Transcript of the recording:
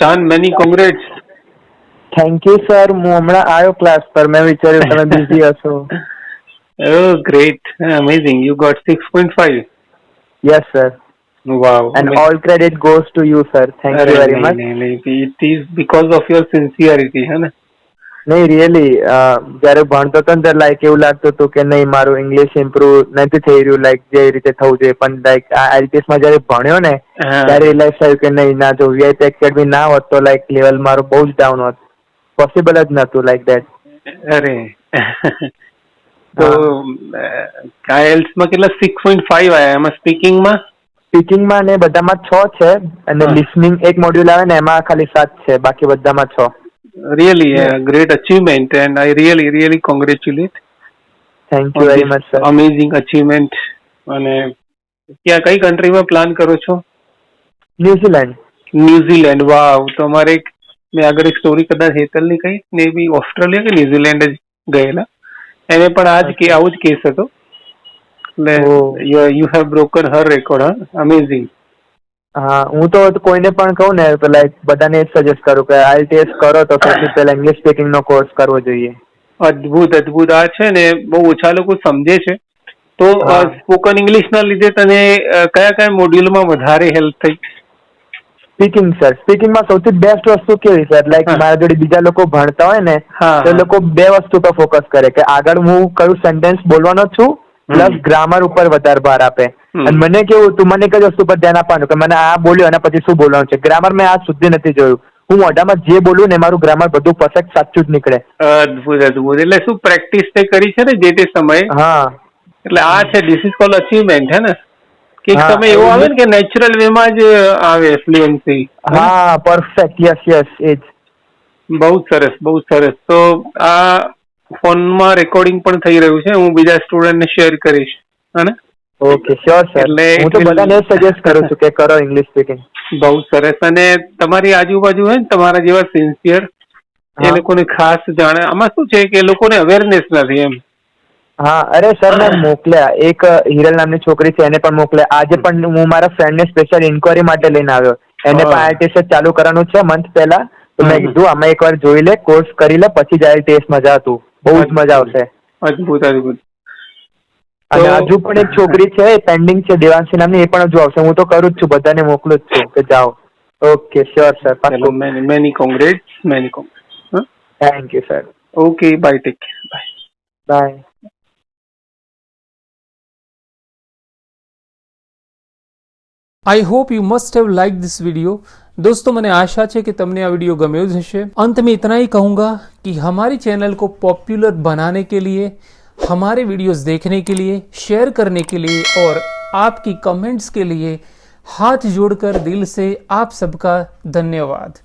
Chand many congrats thank you sir હું હમણાં આવ્યો ક્લાસ પર મેં વિચાર્યું તમે બિઝી હશો Oh, great. Amazing. You got 6.5. Yes sir Wow. And all credit goes to you sir thank you very much It is because of your sincerity, है ना? નહીં રિયલી જ્યારે ભણતો હતો ને ત્યારે લાઈક એવું લાગતું હતું કે નહીં મારું ઇંગ્લિશ ઇમ્પ્રુવ નથી થઈ રહ્યું લાઈક જે રીતે થવું જોઈએ. પણ લાઈક આ IELTS માં જ્યારે ભણ્યો ને ત્યારે રિયલાઇઝ થયું કે નહીં ના જો વીઆઈપી એકેડમી ના હોત તો લાઈક લેવલ મારું બહુ જ ડાઉન હોત. પોસિબલ જ નહોતું લાઈક દેટ અરે. તો આઈએલ્સમાં કેટલા? સિક્સ પોઈન્ટ ફાઈવ આવ્યા એમાં સ્પીકિંગમાં સ્પીકિંગમાં ને બધામાં છ છે અને. લિસનિંગ એક મોડ્યુલ આવે ને એમાં ખાલી સાત છે. બાકી બધામાં છ. Really great achievement and I really really congratulate thank you very much sir. Amazing achievement અને ક્યાં કઈ કન્ટ્રીમાં પ્લાન કરો છો? ન્યુઝીલેન્ડ ન્યુઝીલેન્ડ વાવ તમારે એક મેં આગળ એક સ્ટોરી કદાચ હેતલની કહી ને બી ઓસ્ટ્રેલિયા કે ન્યુઝીલેન્ડ જ ગયેલા. એને પણ આ જ કે આવું જ કેસ હતો. એટલે you have broken her record હા. અમેઝિંગ હા હું તો કોઈને પણ કહું ને તો લાઈક બધાને જ સજેસ્ટ કરું કે આઈએલટીએસ કરો તો સૌથી પહેલા ઇંગ્લિશ સ્પીકિંગ નો કોર્સ કરવો જોઈએ. અદ્ભુત અદ્ભુત. આ છે ને બહુ ઓછા લોકો સમજે છે. તો સ્પોકન ઇંગ્લિશ ના લીધે તને કયા કયા કયા મોડ્યુલમાં વધારે હેલ્પ થઈ? સ્પીકિંગ સર સ્પીકિંગમાં સૌથી બેસ્ટ વસ્તુ કેવી સર લાઈક મારા જોડે બીજા લોકો ભણતા હોય ને તો લોકો બે વસ્તુ પર ફોકસ કરે કે આગળ હું કયું સેન્ટેન્સ બોલવાનો છું પ્લસ ગ્રામર ઉપર વધારે ભાર આપે. અને મને કેવું તું મને કઈ વસ્તુ પર ધ્યાન આપવાનું કે મને આ બોલ્યું અને પછી શું બોલવાનું છે? ગ્રામર મેં આજ સુધી નથી જોયું. હું મોઢામાં જે બોલું ને મારું ગ્રામર બધું પરફેક્ટ સાચું જ નીકળે. અદ્ભુત અદ્ભુત એટલે શું પ્રેક્ટિસ તે કરી છે ને જે તે સમયે? હા. એટલે આ છે ધીસ ઇઝ કોલ અચીવમેન્ટ હે ને? કે તમે એવો આવે ને કે નેચરલ વે માં જ આવે ફ્લુએન્સી હા પરફેક્ટ યસ યસ એ જ બહુ સરસ બહુ સરસ. તો આ ફોનમાં રેકોર્ડિંગ પણ થઈ રહ્યું છે. હું બીજા સ્ટુડન્ટને શેર કરીશ. હને ઓકે શ્યોર સર એટલે હું તો બધાને સજેસ્ટ કરું છું કે કરો ઇંગ્લિશ સ્પીકિંગ બહુ સરસ. અને તમારી આજુબાજુ હોય ને તમારા જેવા સિન્સિયર એ લોકોને ખાસ જાણે આમાં શું છે કે લોકોને અવેરનેસ નથી એમ. હા અરે સર મેં મોકલ્યા. એક હિરલ નામની છોકરી છે એને પણ મોકલ્યા. આજે પણ હું મારા ફ્રેન્ડને સ્પેશિયલ ઇન્કવાયરી માટે લઈને આવ્યો. એને પણ હા. આઈએલટીએસ ચાલુ કરવાનું છે મંથ પહેલા. તો મેં કીધું આમાં એકવાર જોઈ લે કોર્સ કરી લે પછી જ આઈએલટીએસ મજા હતું બહુ જ મજા આવશે. અદભુત અદભુત. અને તો- હજુ પણ એક છોકરી છે પેન્ડિંગ છે દેવાંશી નામની એ પણ હજુ આવશે હું તો કરું જ છું બધાને મોકલું જ છું કે જાઓ ઓકે શ્યોર સર ચલો પાક્કું many many congrats many congrats thank you sir okay bye take care bye bye I hope you must have like this video दोस्तों मैंने आशा है कि तुमने આ वीडियो ગમ્યો જ હશે अंत में इतना ही कहूँगा कि हमारी चैनल को पॉपुलर बनाने के लिए हमारे वीडियोस देखने के लिए शेयर करने के लिए और आपकी कमेंट्स के लिए हाथ जोड़कर दिल से आप सबका धन्यवाद